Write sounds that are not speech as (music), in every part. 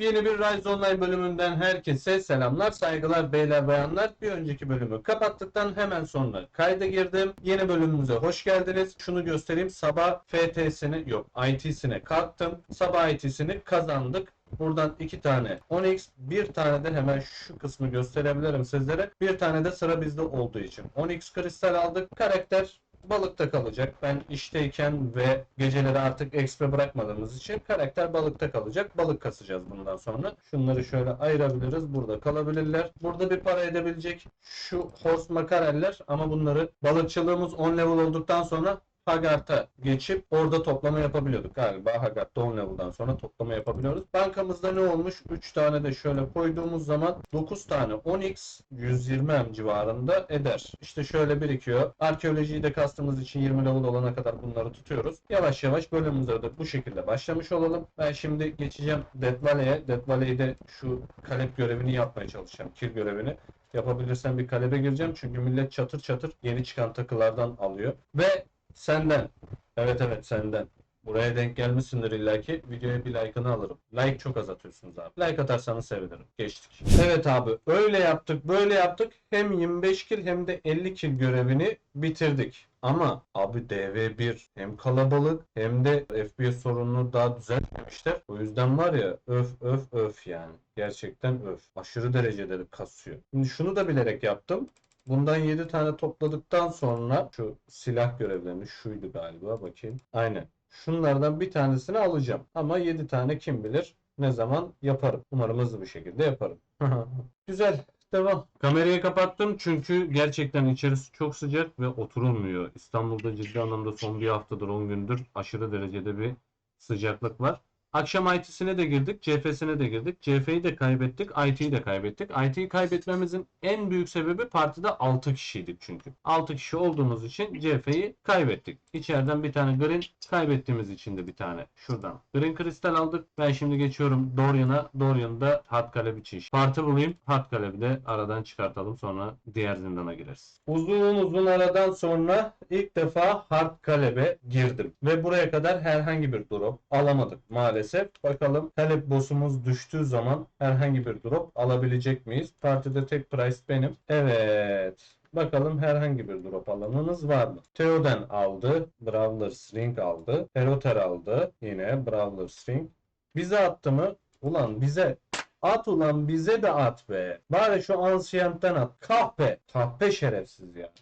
Yepyeni bir Rise Online bölümünden herkese selamlar, saygılar beyler bayanlar. Bir önceki bölümü kapattıktan hemen sonra kayda girdim. Yeni bölümümüze hoş geldiniz. Şunu göstereyim. Sabah FT'sini yok IT'sine kalktım. Sabah IT'sini kazandık. Buradan iki tane 10x, bir tane de hemen şu kısmı gösterebilirim sizlere. Bir tane de sıra bizde olduğu için 10x kristal aldık. Karakter balıkta kalacak. Ben işteyken ve geceleri artık ekstra bırakmadığımız için karakter balıkta kalacak. Balık kasacağız bundan sonra. Şunları şöyle ayırabiliriz. Burada kalabilirler. Burada bir para edebilecek şu horse makareller ama bunları balıkçılığımız 10 level olduktan sonra Hagart'a geçip orada toplama yapabiliyorduk. Galiba Hagart'ta 10 level'dan sonra toplama yapabiliyoruz. Bankamızda ne olmuş? 3 tane de şöyle koyduğumuz zaman 9 tane 10x 120 M civarında eder. İşte şöyle birikiyor. Arkeolojiyi de kastımız için 20 level olana kadar bunları tutuyoruz. Yavaş yavaş bölümümüze de bu şekilde başlamış olalım. Ben şimdi geçeceğim Dead Valley'e. Dead Valley'de şu kalep görevini yapmaya çalışacağım. Kill görevini. Yapabilirsem bir kalebe gireceğim. Çünkü millet çatır çatır yeni çıkan takılardan alıyor. Ve Senden. Evet evet senden. Buraya denk gelmişsindir illaki. Videoya bir like'ını alırım. Like çok az atıyorsunuz abi. Like atarsanız sevinirim. Geçtik. Evet abi öyle yaptık böyle yaptık. Hem 25 kill hem de 50 kill görevini bitirdik. Ama abi DV1 hem kalabalık hem de FPS sorununu daha düzeltmemişler. O yüzden var ya öf öf öf yani. Gerçekten öf. Aşırı derecede kasıyor. Şimdi şunu da bilerek yaptım. Bundan 7 tane topladıktan sonra şu silah görevlerini şuydu galiba bakayım. Aynen. Şunlardan bir tanesini alacağım. Ama 7 tane kim bilir ne zaman yaparım. Umarım hızlı bir şekilde yaparım. (laughs) Güzel. Devam. Kamerayı kapattım çünkü gerçekten içerisi çok sıcak ve oturulmuyor. İstanbul'da ciddi anlamda son bir haftadır 10 gündür aşırı derecede bir sıcaklık var. Akşam IT'sine de girdik, CF'sine de girdik. CF'yi de kaybettik, IT'yi de kaybettik. IT'yi kaybetmemizin en büyük sebebi partide 6 kişiydik çünkü. 6 kişi olduğumuz için CF'yi kaybettik. İçeriden bir tane green, kaybettiğimiz için de bir tane şuradan. Green kristal aldık. Ben şimdi geçiyorum Dorian'a. Dorian'da hard kalep için. Parti bulayım. Hard kalebi de aradan çıkartalım. Sonra diğer zindana gireriz. Uzun uzun aradan sonra ilk defa hard kalebe girdim. Ve buraya kadar herhangi bir drop alamadık maalesef. Bakalım talep boss'umuz düştüğü zaman herhangi bir drop alabilecek miyiz? Partide tek price benim. Evet. Bakalım herhangi bir drop alanınız var mı? Theoden aldı. Brawler Ring aldı. Peroter aldı. Yine Brawler Ring. Bize attı mı? Ulan bize At ulan bize de at be. Bari şu Ancient'ten at. Kahpe. Kahpe şerefsiz ya.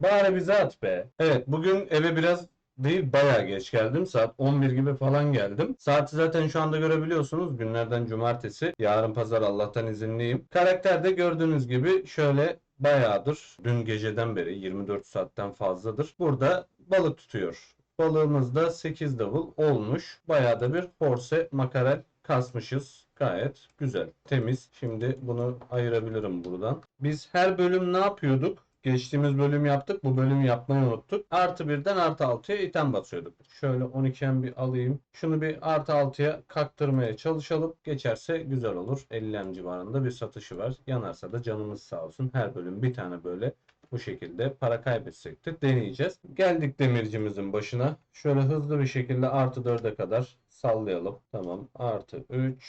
Bari bize at be. Evet bugün eve biraz değil bayağı geç geldim. Saat 11 gibi falan geldim. Saati zaten şu anda görebiliyorsunuz. Günlerden cumartesi. Yarın pazar Allah'tan izinliyim. Karakterde gördüğünüz gibi şöyle bayağıdır. Dün geceden beri 24 saatten fazladır. Burada balık tutuyor. Balığımız da 8 level olmuş. Bayağı da bir force makarel kasmışız. Gayet güzel, temiz. Şimdi bunu ayırabilirim buradan. Biz her bölüm ne yapıyorduk? Geçtiğimiz bölüm yaptık. Bu bölümü yapmayı unuttuk. Artı birden artı 6'ya item basıyorduk. Şöyle 12'en bir alayım. Şunu bir artı 6'ya kaktırmaya çalışalım. Geçerse güzel olur. 50 civarında bir satışı var. Yanarsa da canımız sağ olsun. Her bölüm bir tane böyle bu şekilde para kaybetsek de deneyeceğiz. Geldik demircimizin başına. Şöyle hızlı bir şekilde artı 4'e kadar sallayalım. Tamam. Artı 3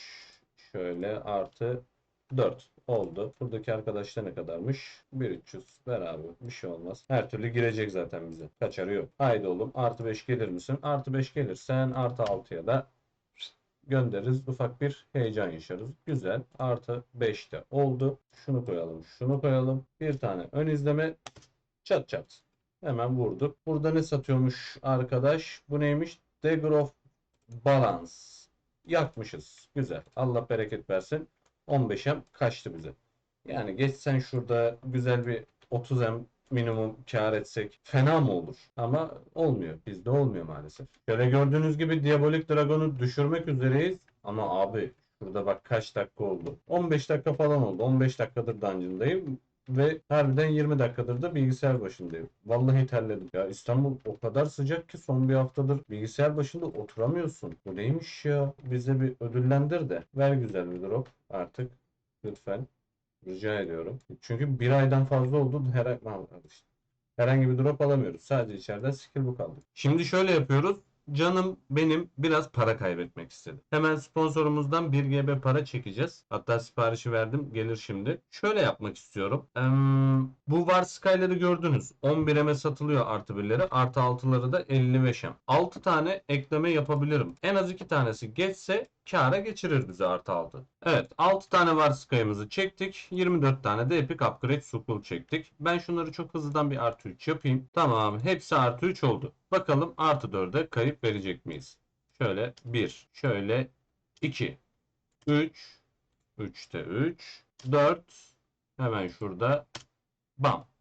şöyle artı 4 oldu. Buradaki arkadaşlar ne kadarmış? 1300 ver abi. Bir şey olmaz. Her türlü girecek zaten bize. Kaçarı yok. Haydi oğlum. Artı 5 gelir misin? Artı 5 gelirsen artı 6'ya da göndeririz. Ufak bir heyecan yaşarız. Güzel. Artı 5 de oldu. Şunu koyalım. Şunu koyalım. Bir tane ön izleme. Çat çat. Hemen vurduk. Burada ne satıyormuş arkadaş? Bu neymiş? Of Balance. Yakmışız. Güzel. Allah bereket versin. 15'em kaçtı bize. Yani geçsen şurada güzel bir 30'em minimum kar etsek fena mı olur? Ama olmuyor. Bizde olmuyor maalesef. Şöyle gördüğünüz gibi Diabolik Dragon'u düşürmek üzereyiz. Ama abi şurada bak kaç dakika oldu. 15 dakika falan oldu. 15 dakikadır dungeon'dayım. Ve harbiden 20 dakikadır da bilgisayar başındayım. Vallahi terledim. Ya İstanbul o kadar sıcak ki son bir haftadır bilgisayar başında oturamıyorsun. Bu neymiş ya? Bize bir ödüllendir de. Ver güzel bir drop artık. Lütfen. Rica ediyorum. Çünkü bir aydan fazla oldu. Her. Herhangi bir drop alamıyoruz. Sadece içeriden skill book aldık. Şimdi şöyle yapıyoruz. Canım benim biraz para kaybetmek istedi. Hemen sponsorumuzdan 1 GB para çekeceğiz. Hatta siparişi verdim. Gelir şimdi. Şöyle yapmak istiyorum. Eee, bu var Sky'ları gördünüz. 11'e satılıyor artı birleri. Artı 6'ları da 55'e. 6 tane ekleme yapabilirim. En az 2 tanesi geçse kâra geçirir bizi artı 6. Evet 6 tane var Sky'ımızı çektik. 24 tane de Epic Upgrade School çektik. Ben şunları çok hızlıdan bir artı 3 yapayım. Tamam hepsi artı 3 oldu. Bakalım artı 4'e kayıp verecek miyiz? Şöyle 1, şöyle 2, 3, 3'te 3, 4, hemen şurada bam.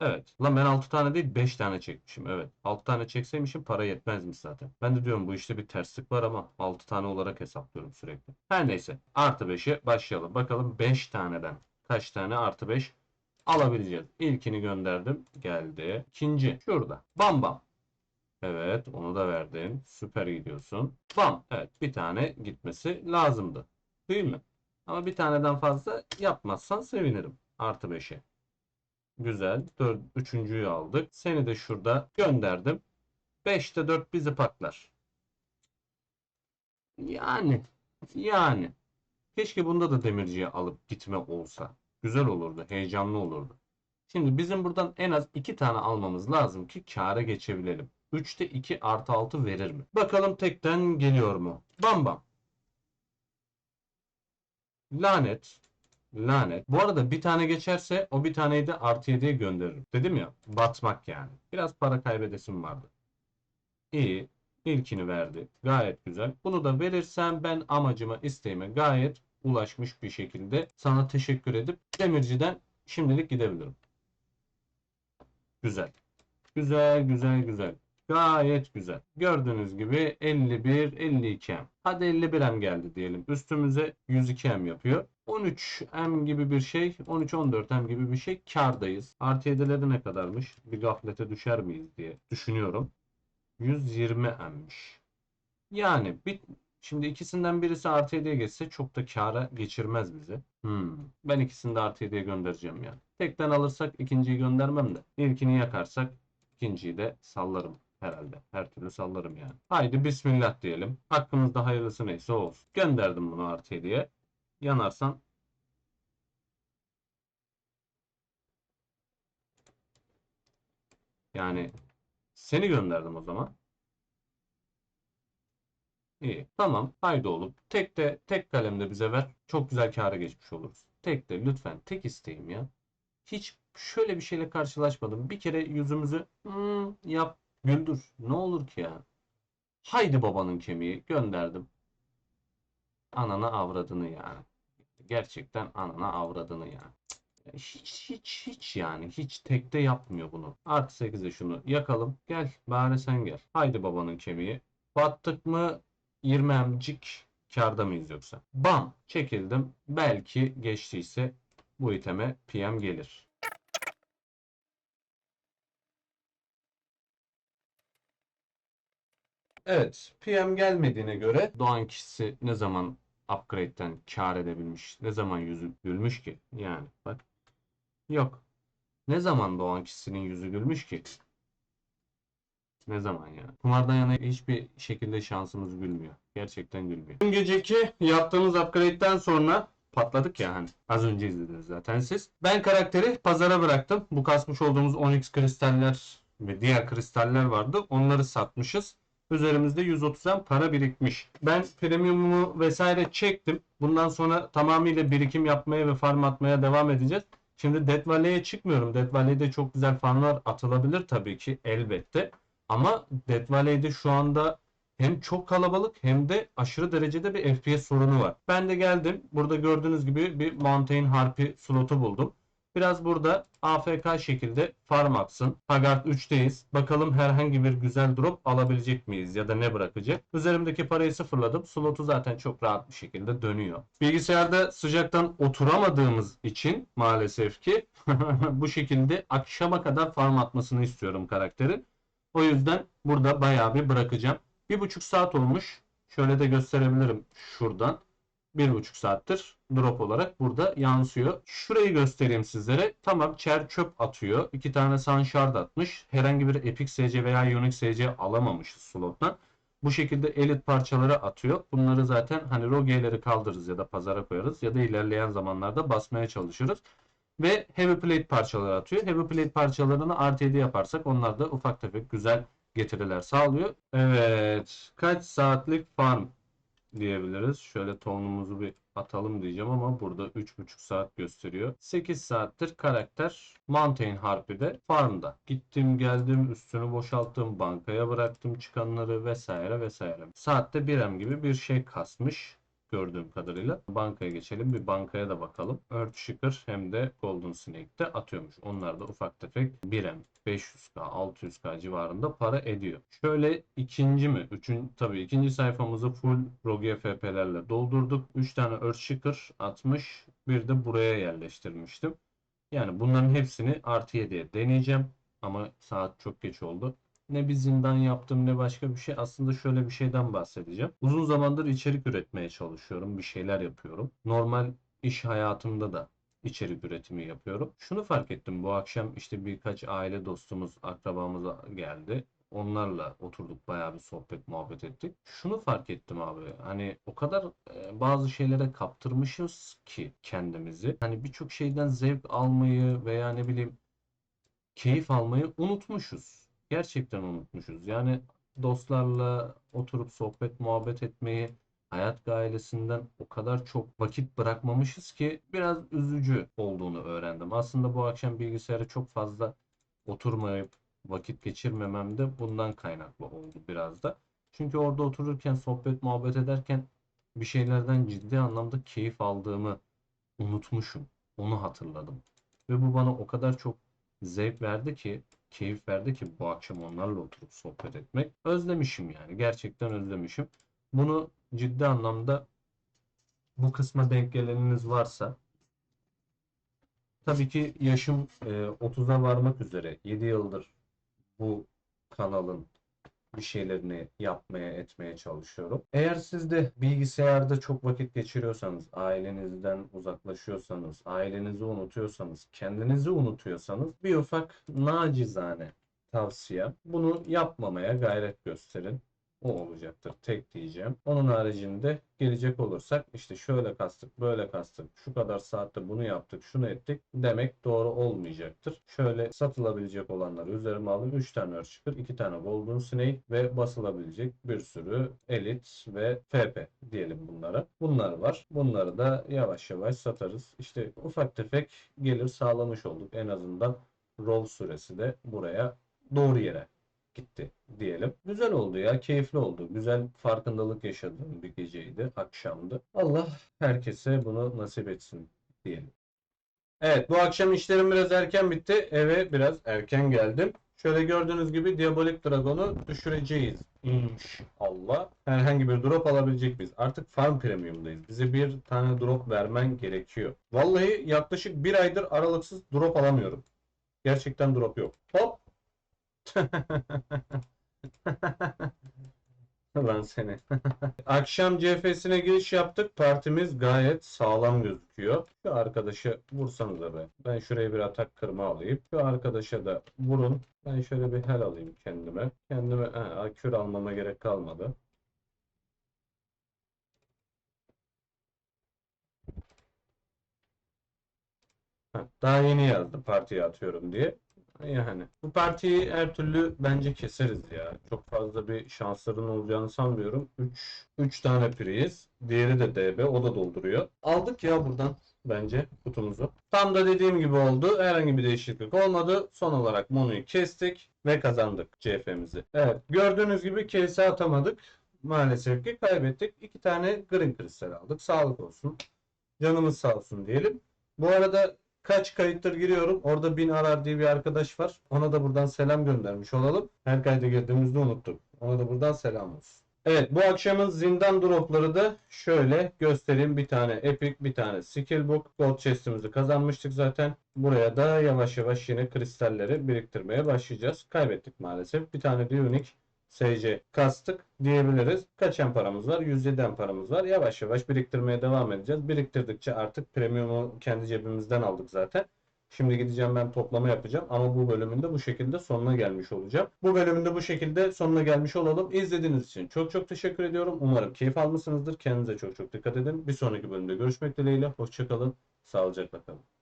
Evet. Lan ben 6 tane değil 5 tane çekmişim. Evet. 6 tane çekseymişim para yetmezmiş zaten. Ben de diyorum bu işte bir terslik var ama 6 tane olarak hesaplıyorum sürekli. Her neyse. Artı 5'e başlayalım. Bakalım 5 taneden kaç tane artı 5 alabileceğiz. İlkini gönderdim. Geldi. İkinci. Şurada. Bam bam. Evet. Onu da verdin. Süper gidiyorsun. Bam. Evet. Bir tane gitmesi lazımdı. Değil mi? Ama bir taneden fazla yapmazsan sevinirim. Artı 5'e. Güzel. Dört, üçüncüyü aldık. Seni de şurada gönderdim. 5'te 4 bizi patlar. Yani. Yani. Keşke bunda da demirciye alıp gitme olsa. Güzel olurdu. Heyecanlı olurdu. Şimdi bizim buradan en az 2 tane almamız lazım ki kâra geçebilelim. 3'te 2 artı 6 verir mi? Bakalım tekten geliyor mu? Bam bam. Lanet. Lanet. Bu arada bir tane geçerse o bir taneyi de artı 7'ye gönderirim. Dedim ya batmak yani. Biraz para kaybedesim vardı. İyi. İlkini verdi. Gayet güzel. Bunu da verirsem ben amacıma, isteğime gayet ulaşmış bir şekilde sana teşekkür edip demirciden şimdilik gidebilirim. Güzel. Güzel, güzel, güzel. Gayet güzel. Gördüğünüz gibi 51, 52 M. Hadi 51 M geldi diyelim. Üstümüze 102 M yapıyor. 13 M gibi bir şey, 13-14 M gibi bir şey kardayız. Artı 7'leri ne kadarmış? Bir gaflete düşer miyiz diye düşünüyorum. 120 M'miş. Yani bir, şimdi ikisinden birisi artı 7'ye geçse çok da kâra geçirmez bizi. Hmm. Ben ikisini de artı 7'ye göndereceğim yani. Tekten alırsak ikinciyi göndermem de. İlkini yakarsak ikinciyi de sallarım herhalde. Her türlü sallarım yani. Haydi bismillah diyelim. Hakkımızda hayırlısı neyse olsun. Gönderdim bunu artı 7'ye. Yanarsan yani seni gönderdim o zaman. İyi. Tamam. Haydi oğlum. Tek de tek kalemde bize ver. Çok güzel kâra geçmiş oluruz. Tek de lütfen. Tek isteğim ya. Hiç şöyle bir şeyle karşılaşmadım. Bir kere yüzümüzü "Hmm, yap güldür. Ne olur ki ya. Haydi babanın kemiği gönderdim. Anana avradını yani. Gerçekten anana avradını yani. Hiç hiç hiç yani hiç tekte yapmıyor bunu. Artı 8'e şunu yakalım. Gel bari sen gel. Haydi babanın kemiği. Battık mı 20 emcik karda mıyız yoksa? Bam çekildim. Belki geçtiyse bu iteme PM gelir. Evet, PM gelmediğine göre doğan kişisi ne zaman upgrade'den kar edebilmiş, ne zaman yüzü gülmüş ki? Yani bak. Yok. Ne zaman doğan kişisinin yüzü gülmüş ki? Ne zaman yani? Kumardan yana hiçbir şekilde şansımız gülmüyor. Gerçekten gülmüyor. Dün geceki yaptığımız upgrade'den sonra patladık ya hani. Az önce izlediniz zaten siz. Ben karakteri pazara bıraktım. Bu kasmış olduğumuz Onyx kristaller ve diğer kristaller vardı. Onları satmışız. Üzerimizde 130'dan para birikmiş. Ben premiumumu vesaire çektim. Bundan sonra tamamıyla birikim yapmaya ve farm atmaya devam edeceğiz. Şimdi Death Valley'e çıkmıyorum. Death Valley'de çok güzel farmlar atılabilir tabii ki elbette. Ama Death Valley'de şu anda hem çok kalabalık hem de aşırı derecede bir FPS sorunu var. Ben de geldim. Burada gördüğünüz gibi bir Mountain Harpy slotu buldum. Biraz burada AFK şekilde farm atsın. Haggard 3'teyiz. Bakalım herhangi bir güzel drop alabilecek miyiz ya da ne bırakacak. Üzerimdeki parayı sıfırladım. Slotu zaten çok rahat bir şekilde dönüyor. Bilgisayarda sıcaktan oturamadığımız için maalesef ki (laughs) bu şekilde akşama kadar farm atmasını istiyorum karakterin. O yüzden burada bayağı bir bırakacağım. Bir buçuk saat olmuş. Şöyle de gösterebilirim şuradan. Bir buçuk saattir drop olarak burada yansıyor. Şurayı göstereyim sizlere. Tamam çer çöp atıyor. İki tane Sun Shard atmış. Herhangi bir Epic SC veya Unique SC alamamışız slottan. Bu şekilde elit parçaları atıyor. Bunları zaten hani rogeleri kaldırırız ya da pazara koyarız ya da ilerleyen zamanlarda basmaya çalışırız. Ve heavy plate parçaları atıyor. Heavy plate parçalarını 7 yaparsak onlar da ufak tefek güzel getiriler sağlıyor. Evet. Kaç saatlik farm diyebiliriz. Şöyle tonumuzu bir atalım diyeceğim ama burada 3,5 saat gösteriyor. 8 saattir karakter Mountain Harpy'de farmda. Gittim geldim üstünü boşalttım bankaya bıraktım çıkanları vesaire vesaire. Saatte 1 M gibi bir şey kasmış gördüğüm kadarıyla. Bankaya geçelim. Bir bankaya da bakalım. Earthshaker hem de Golden Snake'de atıyormuş. Onlar da ufak tefek 1M, 500k, 600k civarında para ediyor. Şöyle ikinci mi? Üçün, tabii ikinci sayfamızı full Rogue FP'lerle doldurduk. 3 tane Earthshaker atmış. Bir de buraya yerleştirmiştim. Yani bunların hepsini artı 7'ye deneyeceğim. Ama saat çok geç oldu ne bir zindan yaptım ne başka bir şey. Aslında şöyle bir şeyden bahsedeceğim. Uzun zamandır içerik üretmeye çalışıyorum. Bir şeyler yapıyorum. Normal iş hayatımda da içerik üretimi yapıyorum. Şunu fark ettim bu akşam işte birkaç aile dostumuz, akrabamız geldi. Onlarla oturduk bayağı bir sohbet muhabbet ettik. Şunu fark ettim abi. Hani o kadar e, bazı şeylere kaptırmışız ki kendimizi. Hani birçok şeyden zevk almayı veya ne bileyim keyif almayı unutmuşuz gerçekten unutmuşuz. Yani dostlarla oturup sohbet muhabbet etmeyi hayat gailesinden o kadar çok vakit bırakmamışız ki biraz üzücü olduğunu öğrendim. Aslında bu akşam bilgisayara çok fazla oturmayıp vakit geçirmemem de bundan kaynaklı oldu biraz da. Çünkü orada otururken sohbet muhabbet ederken bir şeylerden ciddi anlamda keyif aldığımı unutmuşum. Onu hatırladım. Ve bu bana o kadar çok zevk verdi ki keyif verdi ki bu akşam onlarla oturup sohbet etmek. Özlemişim yani. Gerçekten özlemişim. Bunu ciddi anlamda bu kısma denk geleniniz varsa tabii ki yaşım e, 30'a varmak üzere 7 yıldır bu kanalın bir şeylerini yapmaya etmeye çalışıyorum. Eğer siz de bilgisayarda çok vakit geçiriyorsanız, ailenizden uzaklaşıyorsanız, ailenizi unutuyorsanız, kendinizi unutuyorsanız bir ufak nacizane tavsiyem bunu yapmamaya gayret gösterin. O olacaktır. Tek diyeceğim. Onun haricinde gelecek olursak işte şöyle kastık, böyle kastık, şu kadar saatte bunu yaptık, şunu ettik demek doğru olmayacaktır. Şöyle satılabilecek olanları üzerime aldım. 3 tane Earthshaker, 2 tane Golden Snake ve basılabilecek bir sürü Elit ve FP diyelim bunlara. Bunlar var. Bunları da yavaş yavaş satarız. İşte ufak tefek gelir sağlamış olduk. En azından roll süresi de buraya doğru yere gitti diyelim. Güzel oldu ya, keyifli oldu. Güzel farkındalık yaşadığım bir geceydi, akşamdı. Allah herkese bunu nasip etsin diyelim. Evet, bu akşam işlerim biraz erken bitti. Eve biraz erken geldim. Şöyle gördüğünüz gibi Diabolik Dragon'u düşüreceğiz. İnşallah. Herhangi bir drop alabilecek biz. Artık Farm Premium'dayız. Bize bir tane drop vermen gerekiyor. Vallahi yaklaşık bir aydır aralıksız drop alamıyorum. Gerçekten drop yok. Hop (laughs) Lan seni. (laughs) Akşam CF'sine giriş yaptık. Partimiz gayet sağlam gözüküyor. Şu arkadaşa vursanıza be. Ben şuraya bir atak kırma alayım. Şu arkadaşa da vurun. Ben şöyle bir hel alayım kendime. Kendime he, kür almama gerek kalmadı. Daha yeni yazdı partiye atıyorum diye. Yani bu partiyi her türlü bence keseriz ya. Çok fazla bir şansların olacağını sanmıyorum. 3 3 tane priz. Diğeri de DB. O da dolduruyor. Aldık ya buradan bence kutumuzu. Tam da dediğim gibi oldu. Herhangi bir değişiklik olmadı. Son olarak Monu'yu kestik ve kazandık CF'mizi. Evet gördüğünüz gibi kese atamadık. Maalesef ki kaybettik. İki tane green kristal aldık. Sağlık olsun. Canımız sağ olsun diyelim. Bu arada kaç kayıttır giriyorum. Orada bin arar diye bir arkadaş var. Ona da buradan selam göndermiş olalım. Her kayda girdiğimizde unuttuk. Ona da buradan selam olsun. Evet bu akşamın zindan dropları da şöyle göstereyim. Bir tane epic bir tane skill book. Gold chest'imizi kazanmıştık zaten. Buraya da yavaş yavaş yine kristalleri biriktirmeye başlayacağız. Kaybettik maalesef. Bir tane de unique SC kastık diyebiliriz. Kaçan paramız var? 107'den paramız var. Yavaş yavaş biriktirmeye devam edeceğiz. Biriktirdikçe artık premiumu kendi cebimizden aldık zaten. Şimdi gideceğim ben toplama yapacağım ama bu bölümünde bu şekilde sonuna gelmiş olacağım. Bu bölümünde bu şekilde sonuna gelmiş olalım. İzlediğiniz için çok çok teşekkür ediyorum. Umarım keyif almışsınızdır. Kendinize çok çok dikkat edin. Bir sonraki bölümde görüşmek dileğiyle. Hoşçakalın. Sağlıcakla kalın.